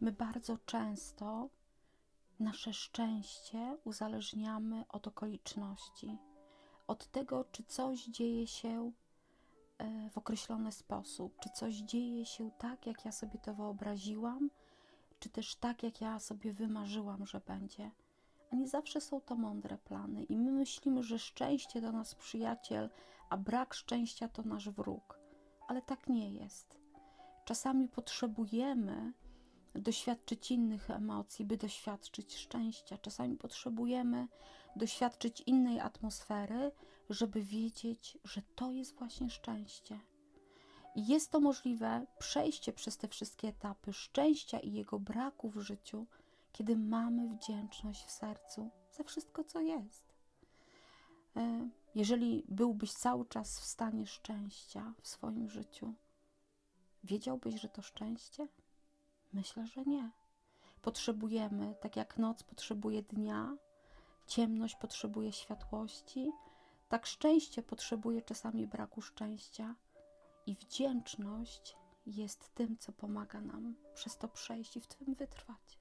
My bardzo często nasze szczęście uzależniamy od okoliczności, od tego, czy coś dzieje się e, w określony sposób, czy coś dzieje się tak, jak ja sobie to wyobraziłam, czy też tak, jak ja sobie wymarzyłam, że będzie. A nie zawsze są to mądre plany, i my myślimy, że szczęście to nasz przyjaciel, a brak szczęścia to nasz wróg. Ale tak nie jest. Czasami potrzebujemy doświadczyć innych emocji, by doświadczyć szczęścia. Czasami potrzebujemy doświadczyć innej atmosfery, żeby wiedzieć, że to jest właśnie szczęście. I jest to możliwe przejście przez te wszystkie etapy szczęścia i jego braku w życiu, kiedy mamy wdzięczność w sercu za wszystko, co jest. E, Jeżeli byłbyś cały czas w stanie szczęścia w swoim życiu, wiedziałbyś, że to szczęście? Myślę, że nie. Potrzebujemy, tak jak noc potrzebuje dnia, ciemność potrzebuje światłości, tak szczęście potrzebuje czasami braku szczęścia i wdzięczność jest tym, co pomaga nam przez to przejść i w tym wytrwać.